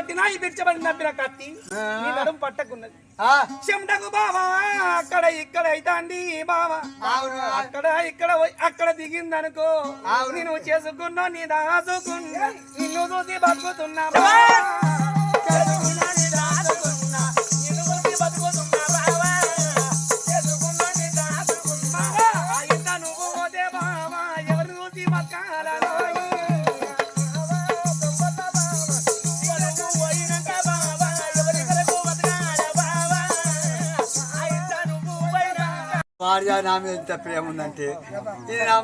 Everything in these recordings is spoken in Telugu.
కొట్టినా ఈ బిచ్చబడి నప్పిన కత్తి నీ నడుము పట్టకున్నది. చెమటకు బావా అక్కడ ఇక్కడ అయితాంది బావా. అక్కడ ఇక్కడ అక్కడ దిగిందనుకో. అవును. నేను చేసుకున్నా నీ దాసుకున్నా. నిన్ను చూసి బతుకుతున్నా భార్య నా మీద ఎంత ప్రేమ ఉందంటే ఇది నా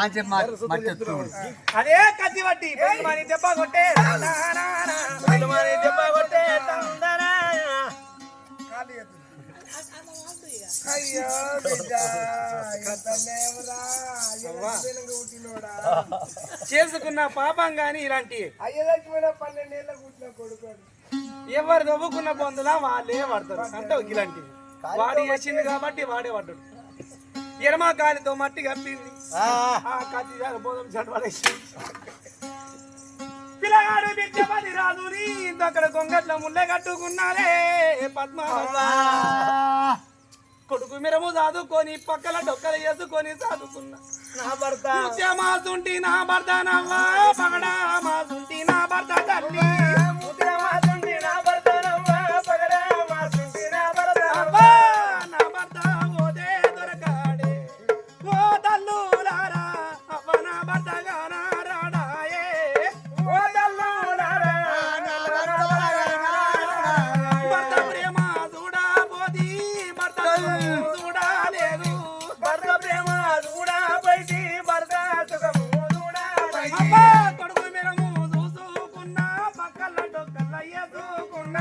అని చెప్పి మట్టి ఎత్తుకోండి. అదే కత్తి దెబ్బ కొట్టే దెబ్బ కొట్టే. అయ్యో చేసుకున్న పాపం గాని ఇలాంటి పన్నెండేళ్ళ ఎవరు నవ్వుకున్న పొందులా వాళ్ళే పడతారు. అంటే ఇలాంటి. వాడు చేసింది కాబట్టి వాడే పడ్డాడు ఎడమ కాలితో మట్టి కప్పింది. కత్తి బోధం చడవలేసి పిల్లగాడు బిడ్డపది రాదు అక్కడ కొంగట్ల ముళ్ళే కట్టుకున్నారే పద్మ కొడుకు మిరము చదువుకొని పక్కల డొక్కలు వేసుకొని చదువుకున్నా నా భర్త. ముత్యమాసుంటి నా భర్త నవ్వా పగడా మాసుంటి నా భర్త తల్లి. డొక్కల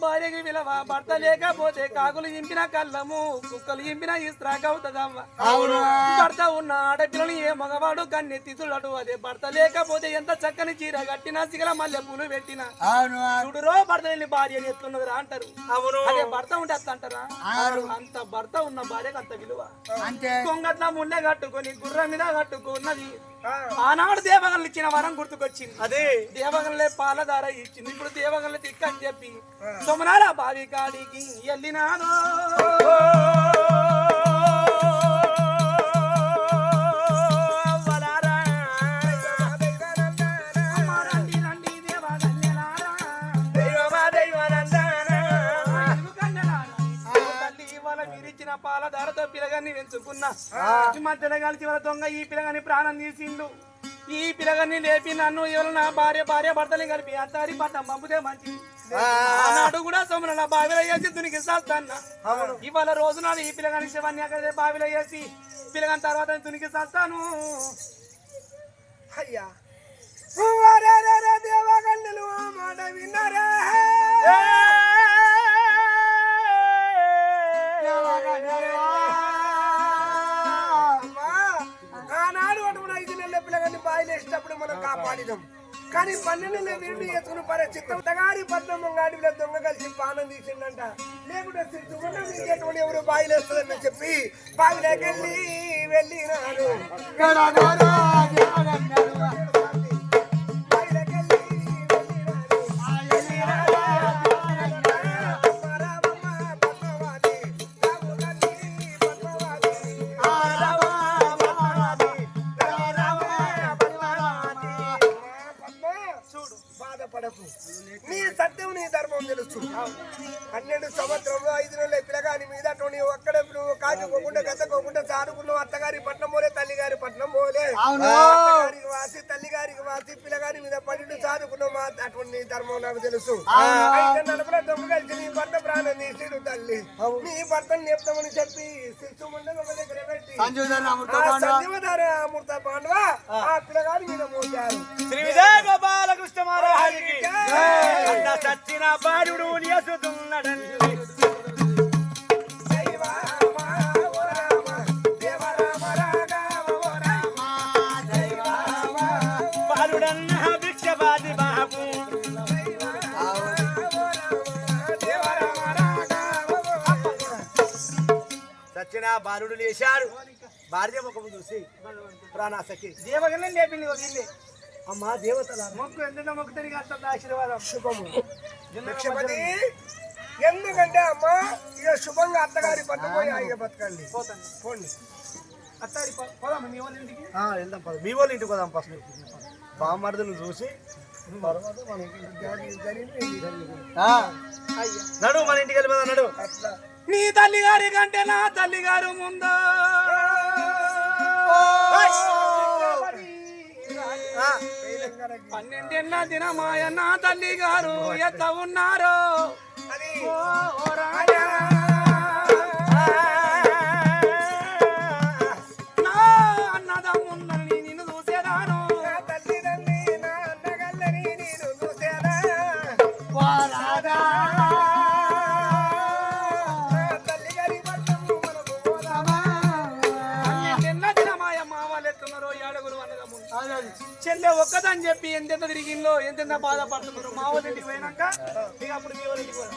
భార్యకు విలవా భర్త లేకపోతే కాకులు ఇంపిన కళ్ళము కుక్కలు ఇంపిన ఇస్త్రాకవుతుందవ్వ అవును. భర్త ఉన్న ఆడపిల్లని ఏ మగవాడు కన్నెత్తి చూడడు అదే భర్త లేకపోతే ఎంత చక్కని చీర కట్టినా సిగల మల్లె పూలు పెట్టినా. చూడురో భర్త వెళ్ళి భార్య ఎత్తున్నదిరా అంటారు. అవును. అదే భర్త ఉంటే అత్త అంటారా? అంత భర్త ఉన్న భార్యకు అంత విలువ. అంతే. కొంగట్ల ముళ్ళె కట్టుకొని గుర్రం మీద కట్టుకున్నది. ఆనాడు దేవగన్లు ఇచ్చిన వరం గుర్తుకొచ్చింది అదే దేవగన్లే పాలధార ఇచ్చింది ఇప్పుడు దేవగన్ల తిక్కని చెప్పి సోమనాల బావి కాడికి వెళ్ళినాదో పాలధారతో పిలగాన్ని పెంచుకున్నా ఈ మధ్యలో కలిసి వాళ్ళ దొంగ ఈ పిలగాని ప్రాణం తీసిండు. ఈ పిలగాన్ని లేపి నన్ను ఎవరు నా భార్య భార్య భర్తని కలిపి అత్తారి పట్టం పంపుతే మంచిది. ఆనాడు కూడా సోమన బావిలో వేసి దునికి సాస్తాన్న ఇవాళ రోజు నాడు ఈ పిల్లగాని శివాన్ని అక్కడ బావిలో వేసి పిల్లగాని తర్వాత దునికి సాస్తాను అయ్యా. ఆ మాట విన్నారా? కాపాడినాం. కానీ పన్నెండు నెలల విరుడు చేసుకుని పరే చిత్తం. తగారి పద్మమ్మ గాడిలో దొంగ కలిసి పానం తీసిండంట. లేకుంటే సిద్ధుకుండా మీకు ఎవరు బాయిలు వేస్తుందని చెప్పి బావిలోకి వెళ్ళి నీ భర్తను చెప్తామని చెప్పి శిశు మండలి ఒక దగ్గర పెట్టి సంజీవధార అమృత పాండవ? ఆ. పిల్లగారి మీద మోసారు శ్రీ విజయ గోపాలకృష్ణ మహారాజుకి అన్న సచ్చిన బాలుడు నియసుతున్నాడండి సచిన బాలుడు లేచాడు. భార్య ముఖము చూసి ప్రాణాసకి దేవగల్ని లేపింది వీళ్ళే అమ్మా దేవతల. మొక్కు ఎంత మొక్కుతానికి అంత ఆశీర్వాదం. శుభము. ఎందుకంటే అమ్మా ఇక శుభంగా అత్తగారి పోయి హాయిగా బతకండి. పోండి. పోదాం మీ వాళ్ళ ఇంటికి? వెళ్దాం పద. మీ వాళ్ళ ఇంటికి పోదాం ఫస్ట్. బామ్మర్దులు చూసి నడు మన ఇంటికి వెళ్ళిపోదాం నడు. అట్లా. నీ తల్లి గారి కంటే నా తల్లి గారు ముందా పన్నెండేళ్ళ దినమాయ నా తల్లి గారు ఎంత ఉన్నారు? ఓ రాజా. చెల్లె ఒక్కదని చెప్పి ఎంతెంత తిరిగిందో ఎంతెంత బాధపడుతున్నారు? మా వాళ్ళ ఇంటికి పోయినాక ఇక అప్పుడు మీ వాళ్ళ ఇంటికి పోని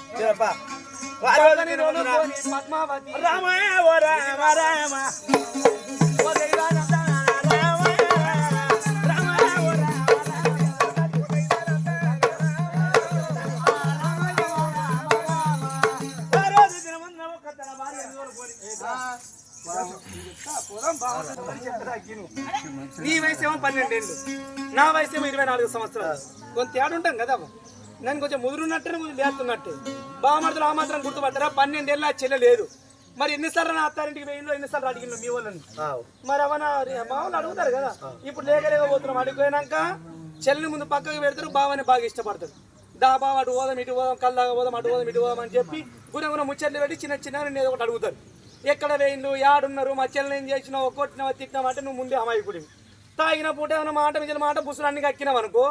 పద్మావతి రామ రామ రామ. నీ వయసు ఏమో పన్నెండేళ్ళు నా వయసు ఏమో ఇరవై నాలుగు సంవత్సరాలు. కొంత తేడా ఉంటాం కదా నేను కొంచెం ముదురున్నట్టే కొంచెం లేస్తున్నట్టే బామర్దులు ఆ మాత్రం గుర్తుపట్టారా? పన్నెండేళ్ళ ఆ చెల్లె లేదు. మరి ఎన్నిసార్లు నా అత్తారింటికి పోయిందో ఎన్నిసార్లు అడిగిందో మీ వాళ్ళని. మరి అవన మా వాళ్ళు అడుగుతారు కదా. ఇప్పుడు లేకలేకపోతున్నాం అడిగిపోయినాక చెల్లిని ముందు పక్కకు పెడతారు బావని బాగా ఇష్టపడతారు. దా బావ అటు పోదాం ఇటు పోదాం కల్లాగా పోదాం అటు పోదాం ఇటు పోదాం అని చెప్పి గుణ గుణ ముచ్చట్లు పెట్టి చిన్న చిన్న నేను ఏదో ఒకటి అడుగుతారు. ఎక్కడ వేయిండు యాడున్నారు? మా చెల్లిని ఏం చేసినావు? కొట్టినావా? తిట్టినావా? అంటే నువ్వు ముందే అమాయకుడివి. తాగిన పూట ఏమైనా మాట మిగిలిన మాట బుసులు అన్ని కక్కినావు అనుకో.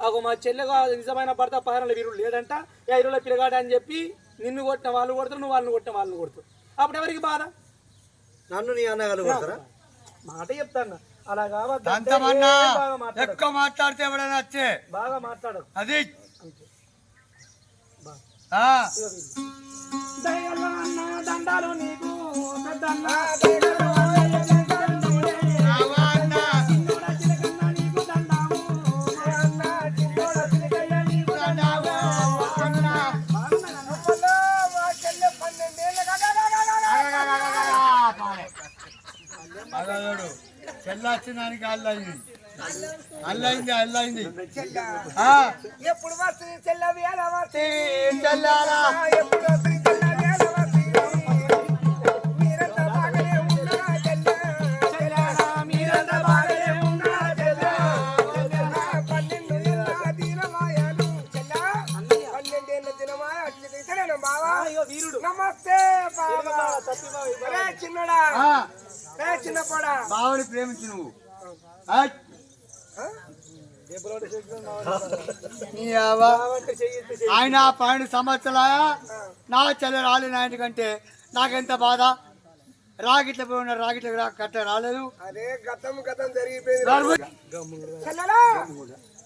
అగో మా చెల్లెగా నిజమైన భర్త పహారంలో వీరుడు లేడంట. ఏ ఇరువుల పిల్లగాడు అని చెప్పి నిన్ను కొట్టిన వాళ్ళు కొడతారు నువ్వు వాళ్ళని కొట్టిన వాళ్ళని కొడుతావు అప్పుడు ఎవరికి బాధ? నన్ను నీ అన్నగారు కొడతారా? మాట చెప్తాను అలా కావద్దు ఎక్కువ మాట్లాడితే ఎవడైనా వచ్చే? బాగా మాట్లాడు అది ఆ, దయగల అన్న దండాలు నీకు పెద్దన్న అల్లయింది అల్లయింది అల్లయింది ఎప్పుడు వస్తుంది చెల్లవి ఎలా వస్తుంది? చెల్లాలా? ఎప్పుడు వస్తుంది బావుని ప్రేమించు నువ్వు. ఆయన పన్నెండు సంవత్సరాల నా చెల్లె రాలేదు నా ఇంటికంటే. నాకెంత బాధ? రాగిట్ల పోయి ఉన్న రాగిట్ల కట్ట రాలేదు. అదే గతం గతం జరిగిపోయింది. రాలు- చెల్లెలా?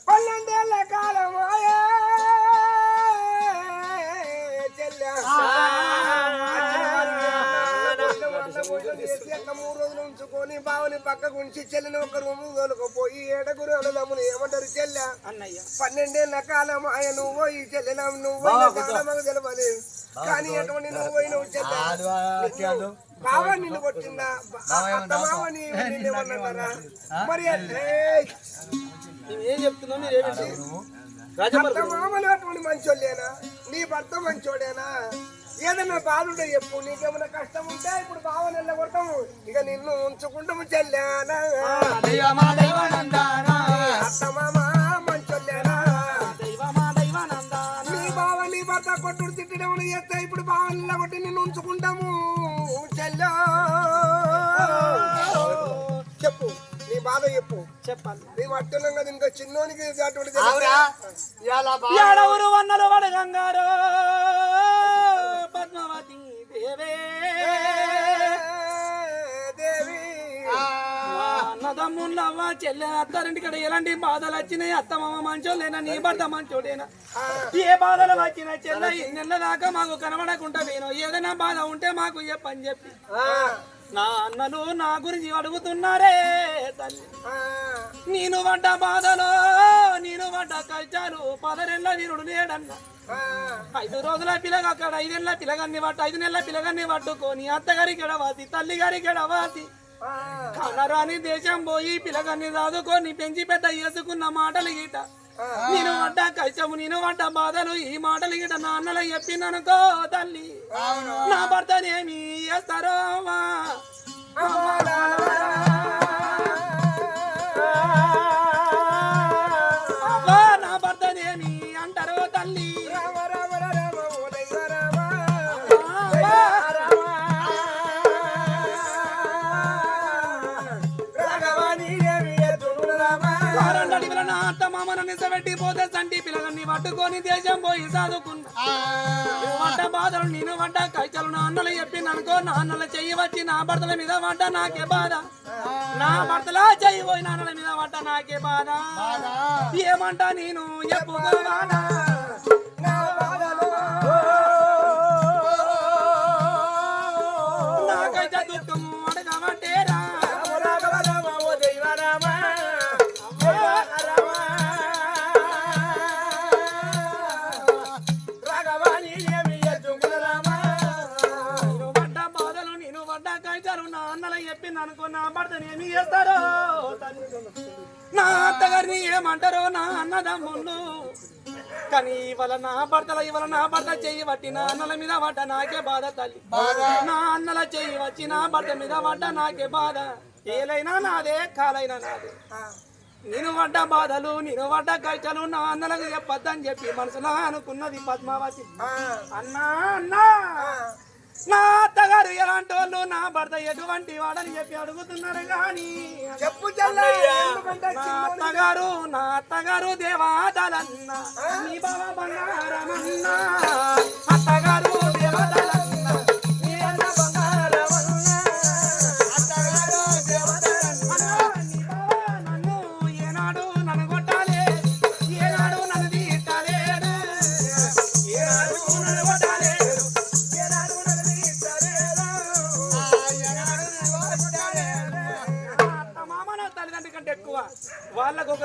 పన్నెండేళ్ళ కాలమాయే చెల్లె. బావని పక్కకు ఉంచి చెల్లిని ఒక రూము తోలుకుపోయి ఏడగురు అన్నదమ్ములు ఏమంటారు చెల్లె? అన్నయ్య. పన్నెండేళ్ళ కాలం ఆయన నువ్వు పోయి చెల్లెల నువ్వు కాలం కానీ ఎటువంటి నువ్వు పోయినవు చెల్లె. బావ నిన్ను కొట్టిందా? అత్త మావ నీ నిన్ను ఏమన్నారా? మరి ఏయ్, ఏం చెప్తున్నావు? మీరేమిటి మామలు అటువంటి మంచోళ్ళేనా? నీ భర్త మంచోడేనా? ఏదైనా బాధ ఉంటే చెప్పు నీకేమైనా కష్టం ఉంటే ఇప్పుడు బావ నెల కొడతాము ఇక నిన్ను ఉంచుకుంటాము చెల్లానా. అత్తమామ మంచొల్లేనా నీ బావ నీ భర్త కొట్టుడు తిట్టడం చేస్తే ఇప్పుడు బావ నెల కొట్టి నిన్ను ఉంచుకుంటాము. చెల్లా. చెప్పు నీ బాధ చెప్పు. చెప్పాలి నీ అట్టనం కదా ఇంకా చిన్నోనికి అటువంటి ఏడవురు వన్నలు వడగంగారో. పద్మావతి దేవే. అన్నదమ్ముళ్ళవ్వ చెల్లె అత్తారింటికడ ఎలాంటి బాధలు వచ్చినాయి? అత్తమామ మంచోళ్ళేనా? నీ భర్త మంచోడేనా? ఏ బాధలు వచ్చినా చెల్లె నెలల దాకా మాకు కనబడకుండా పోయినా ఏదైనా బాధ ఉంటే మాకు చెప్పని చెప్పి. నా అన్నలు నా గురించి అడుగుతున్నారే తల్లి. నేను పడ్డ బాధలో నేను పడ్డ కష్టాలు పదరెళ్ళ వీరుడు లేడన్నా. ఐదు రోజుల పిల్లగా అక్కడ ఐదేళ్ళ పిల్లగాన్ని పట్టు ఐదు నెలల పిల్లగాన్ని పట్టుకొని అత్తగారికి ఎడవాసి తల్లి గారికి ఎడవాసి కనరాని దేశం పోయి పిల్లగాన్ని చదువుకొని పెంచి పెద్ద చేసుకున్న మాటలు గీట నేను పడ్డ కష్టము నేను పడ్డ బాధలు ఈ మాటలు గీట నాన్నలు చెప్పిననుకో తల్లి. నా భర్తనేమి చేస్తారో పట్టుకొని దేశం పోయి చదువుకున్నా పడ్డ బాధలు నేను పడ్డ కైచలు నా అన్నలు చెప్పి అనుకో నా అన్నల చెయ్యి వచ్చి నా భర్తల మీద పడ్డ నాకే బాధ. నా భర్తల చెయ్యి పోయి నా అన్నల మీద పడ్డ నాకే బాధ. ఏమంటా నేను? చెప్పుకోవాలా అత్తగారిని ఏమంటారో నా అన్నదమ్ముళ్ళు. కానీ ఇవాళ నా భర్తల ఇవాళ నా భర్త చెయ్యి పట్టి నా అన్నల మీద పడ్డ నాకే బాధ తల్లి. నా అన్నల చెయ్యి వచ్చి నా భర్త మీద పడ్డ నాకే బాధ. ఏలైనా నాదే కాలైనా నాదే. నేను పడ్డ బాధలు నేను పడ్డ కష్టాలు నా అన్నలకు చెప్పొద్దని చెప్పి మనసులో అనుకున్నది పద్మావతి. అన్నా అన్నా. నా అత్తగారు ఎలాంటి వాళ్ళు నా భర్త ఎటువంటి వాడని చెప్పి అడుగుతున్నారు కానీ చెప్పు చెల్ల అత్తగారు దేవాదలన్న. నీ బావ బంగారమన్నా.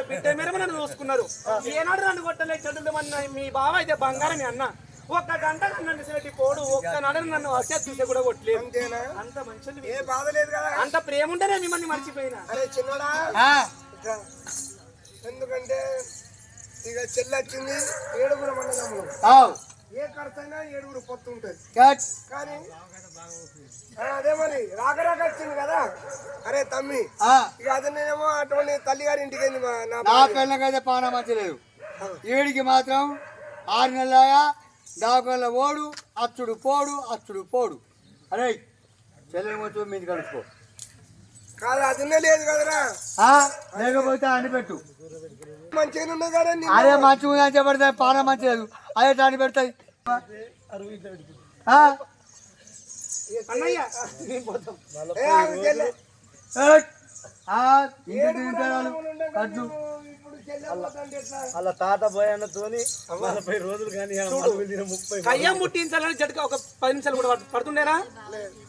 బిడ్డ మేర నన్ను చూసుకున్నారు. ఏనాడు నన్ను కొట్టలే చెడులు మన మీ బావ అయితే బంగారం అన్న. ఒక్క గంట నన్ను సెలెక్ట్ పోడు ఒక్క నాడు నన్ను చూసే కూడా కొట్టలేదు. అంతేనా? అంత మంచిది ఏ బాధ లేదు కదా. అంత ప్రేమ ఉంటేనే మిమ్మల్ని మర్చిపోయినా. అరే చిన్నడా. ఎందుకంటే ఇక చెల్లొచ్చింది ఏడుగురు మండలములు ఆవ్, ఏ ఖర్చైనా ఏడుగురు పొత్తు ఉంటుంది. కానీ అదే మరి రాక రాక వచ్చింది కదా? అరే తమ్మి ఇక అది నేనేమో అటువంటి తల్లి గారి ఇంటికి నా పిల్లకైతే పాన మంచలేదు వీడికి మాత్రం ఆరు నెలలాగా దావకల్ల ఓడు అచ్చుడు పోడు అచ్చుడు పోడు. అరే చెల్లెని కొంచెం మీద కలుపుకో కాదు అదినే లేదు కదరా? లేకపోతే అని అదే మంచిగా చెప్పడితే పాన మంచిలేదు అదే దాన్ని పెడతాయి. అన్నయ్య వాళ్ళ తాత పోయానతోని నలభై రోజులు కానీ ముప్పై కయ్యం ముట్టించాలని జట్టుగా ఒక పది నిమిషాలు కూడా పడు- పడుతుండేనా?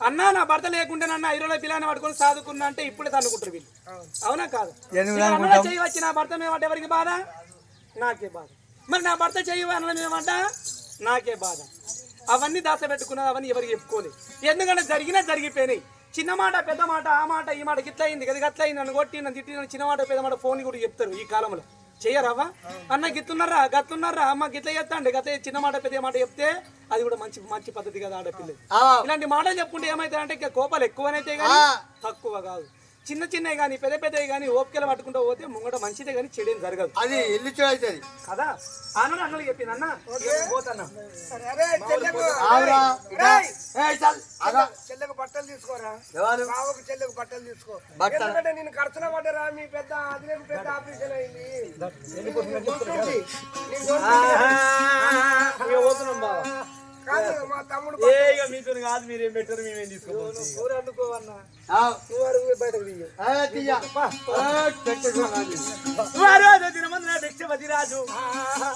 అన్నా నా భర్త లేకుంటే నన్ను ఐదు రోజుల పిల్లని పట్టుకొని సాదుకున్నా అంటే ఇప్పుడే అనుకుంటారు వీళ్ళు. అవునా. కాదు? చెయ్యి వచ్చి నా భర్త మీద ఎవరికి బాధ? నాకే బాధ. మరి నా భర్త మీద పడ్డ? నాకే బాధ. అవన్నీ దాచబెట్టుకున్నది అవన్నీ ఎవరికి చెప్పుకోలేదు. ఎందుకంటే జరిగినా జరిగిపోయినాయి. చిన్న మాట పెద్ద మాట ఆ మాట ఈ మాట ఇట్లా అయింది కదా అట్లా అయింది నన్ను కొట్టి నన్ను తిట్టి నన్ను చిన్న మాట పెద్ద మాట ఫోన్ కూడా చెప్తారు ఈ కాలంలో. చెయ్యరావా అన్న గిత్తున్నారా? గత్తున్నారా? అమ్మ గిట్ల చేస్తా గత చిన్న మాట పెద్ద మాట చెప్తే అది కూడా మంచి మంచి పద్ధతి కదా ఆడపిల్ల ఆ, ఇలాంటి మాటలు చెప్పుకుంటే ఏమైతే అంటే ఇక కోపాలు ఎక్కువనైతే కానీ తక్కువ కాదు. చిన్న చిన్నవి కానీ పెద్ద పెద్దవి కానీ ఓపికలు పట్టుకుంటూ పోతే ముంగట మంచిదే కానీ చెడేం జరగదు. అది ఇల్లు చూడవుతుంది కదా? అన్న. అన్నలు చెప్పింది అన్న చెల్లెకు అదా. బట్టలు తీసుకోరా? ఎవరు? బావకు చెల్లెకు బట్టలు తీసుకో. ఎందుకంటే నేను ఖర్చున పడ్డరా మీ పెద్ద అదిలేని పెద్ద ఆపరేషన్ అయింది. పోతున్నాం బావ. ఏ ఇక మీతో కాదు మీరేం పెట్టారు మేమేం తీసుకోవాలి దినమందున భిక్షపతి రాజు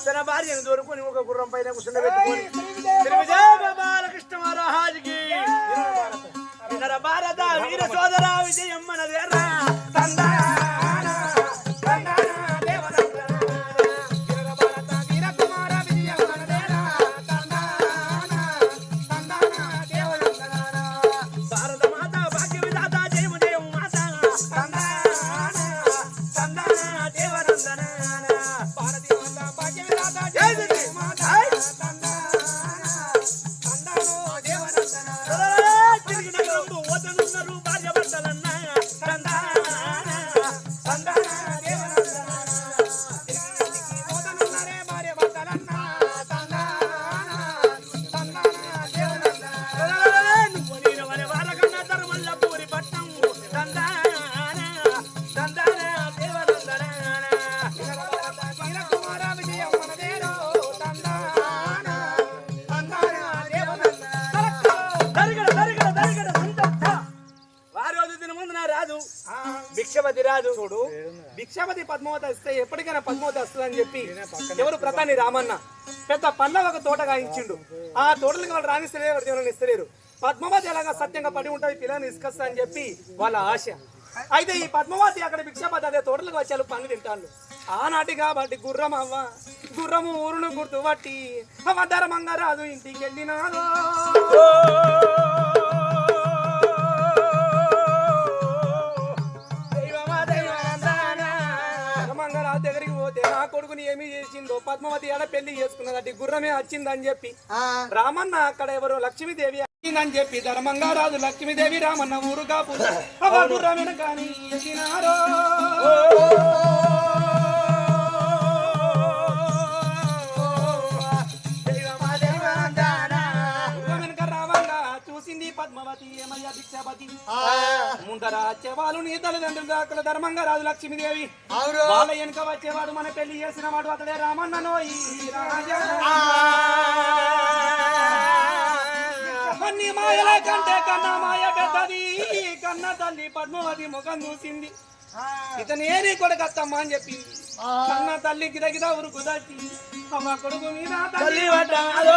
తన భార్యను దొరుకుని ఒక గుర్రం పైన కూర్చుండబెట్టుకొని బాలకృష్ణ మహారాజుకి భారత వీర సోదర విజయం భిక్షాపతి పద్మావతి వస్తే ఎప్పటికైనా పద్మావతి వస్తుందని చెప్పి ఎవరు ప్రధాని రామన్న? పెద్ద పళ్ళ ఒక తోట గాయించిండు ఆ తోటలకు వాళ్ళు రాణిస్తలేరు ఎవరు దేవుని ఇస్తలేరు. పద్మావతి ఎలాగా సత్యంగా పడి ఉంటుంది పిల్లని ఇసుకొస్తా అని చెప్పి వాళ్ళ ఆశ. అయితే ఈ పద్మావతి అక్కడ భిక్షాపతి అదే తోటలకు వచ్చి వాళ్ళు పనులు తింటాను ఆనాటి కాబట్టి గుర్రం అవ్వ గుర్రము ఊరును గుర్తుపట్టి అవ్వ మంగారాజు ఇంటికి వెళ్ళినాదో కొడుకుని ఏమి చేసిందో పద్మావతి ఆడ పెళ్ళి చేసుకున్నదటి గుర్రమే వచ్చిందని చెప్పి. రామన్న అక్కడ ఎవరు లక్ష్మీదేవి వచ్చిందని చెప్పి ధర్మంగా రాజు లక్ష్మీదేవి రామన్న ఊరు కాపు గుర్రమైన కానీ ఎగినారో వచ్చేవాళ్ళు నీ తల్లిదండ్రులు అక్కడ ధర్మంగా రాజు లక్ష్మీదేవి. వాళ్ళ వెనుక వచ్చేవాడు మన పెళ్ళి చేసిన వాడు అతడే రామన్న నోయి అన్ని మాయల కంటే కన్నా మాయ పెద్దది. కన్న తల్లి పద్మావతి ముఖం చూసింది. ఇతను ఏరి కొడుకు అత్తమ్మ అని చెప్పింది కన్న తల్లి గిద గిద ఉరుకు దచ్చి అమ్మ కొడుకు మీద తల్లి తల్లి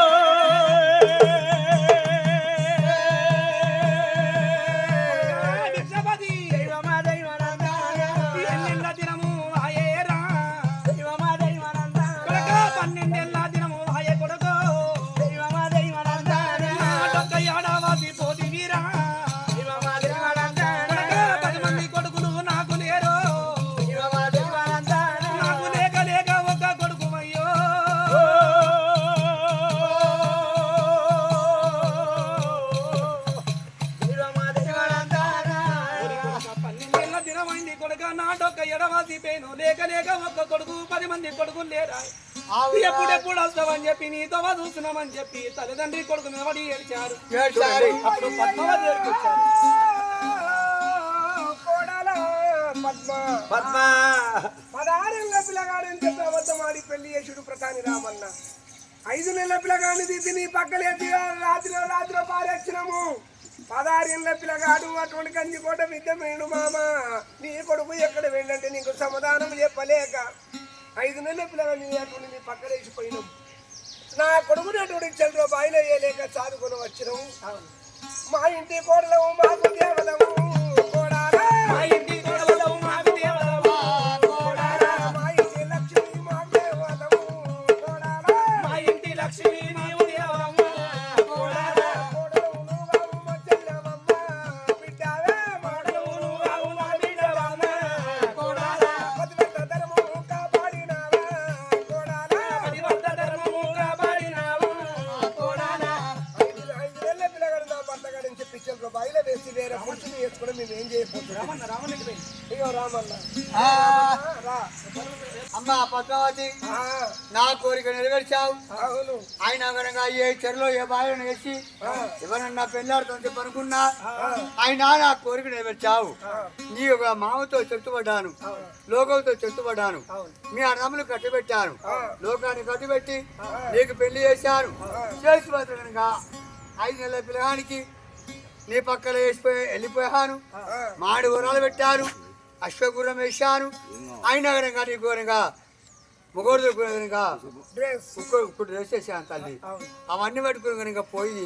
వస్తావని చెప్పి నీతో చూస్తున్నామని చెప్పి తల్లిదండ్రి కొడుకు నిలబడి ఏడ్చారు. అప్పుడు పద్మావతి కోడల పద్మ. పద్మ. పదహారేళ్ళ పిల్లగాడని చెప్పి అబద్ధం ఆడి పెళ్ళి చేసుడు ప్రధాని రామన్న. ఐదు నెలల పిల్లగాడిని తీసి నీ పక్కలేసి రాత్రి రాత్రి పారేచ్చినాము. పదహారేళ్ళ పిల్లగాడు అటువంటి కంచికోట విద్యమేడు మామ. నీ కొడుకు ఎక్కడ వెళ్ళంటే నీకు సమాధానం చెప్పలేక. ఐదు నెలల పిల్లగాడిని అటువంటి నీ పక్కలేసిపోయినాం నా కొడుకుని అటువంటి చంద్ర బాయిలో వేయలేక చదువుకొని వచ్చినాము మా ఇంటి కోడలము మాకు దేవతము కోడాలా. మా ఇంటి ఆయన నా కోరిక నెరవేర్చావు. నీ ఒక మామతో చెట్టుపడ్డాను లోకంతో చెట్టుపడ్డాను మీ అన్నములు కట్టిపెట్టాను లోకాన్ని కట్టిపెట్టి నీకు పెళ్ళి చేశాను చేసి కనుక ఐదు నెలల పిల్లగానికి నీ పక్కన వేసిపోయి వెళ్ళిపోయాను. మాడి ఊరాలు పెట్టాను అశ్వగురం వేశాను అయినా కనుక నీకు కనుక ముగ్గురు కనుక డ్రెస్. డ్రెస్ చేశాను తల్లి. అవన్నీ పట్టుకుని కనుక పోయి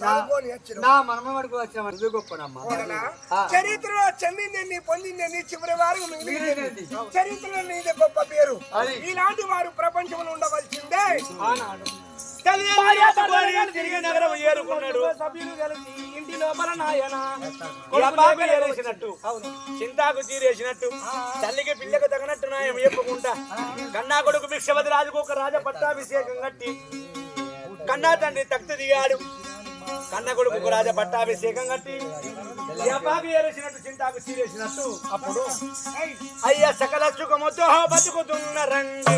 నా- ఇది గొప్పనమ్మా. చరిత్రలో చెందిందని పొందిందని చివరి వారు మిగిలింది. చరిత్రలో నీదే గొప్ప పేరు. ఇలాంటి వారు ప్రపంచంలో ఉండవలసిందే. ఆనాడు. తల్లి ఎత్తుకొని తిరిగి నగరం ఏరుకున్నాడు. కుటుంబ సభ్యులు కలిసి ఇంటి లోపల నాయన కొలపాకు ఏరేసినట్టు. చింతాకు చీరేసినట్టు. తల్లికి పిల్లకి తగినట్టు నాయం చెప్పుకుంటా కన్నా కొడుకు భిక్షపతి రాజుకు ఒక రాజ పట్టాభిషేకం కట్టి. కన్నా తండ్రి తక్తి దిగాడు. కన్న కొడుకు రాజ పట్టాభిషేకం కట్టి యపాకు ఏరేసినట్టు చింతాకు తీరేసినట్టు అప్పుడు అయ్యా సకల సుఖముతో బతుకుతున్న రండి.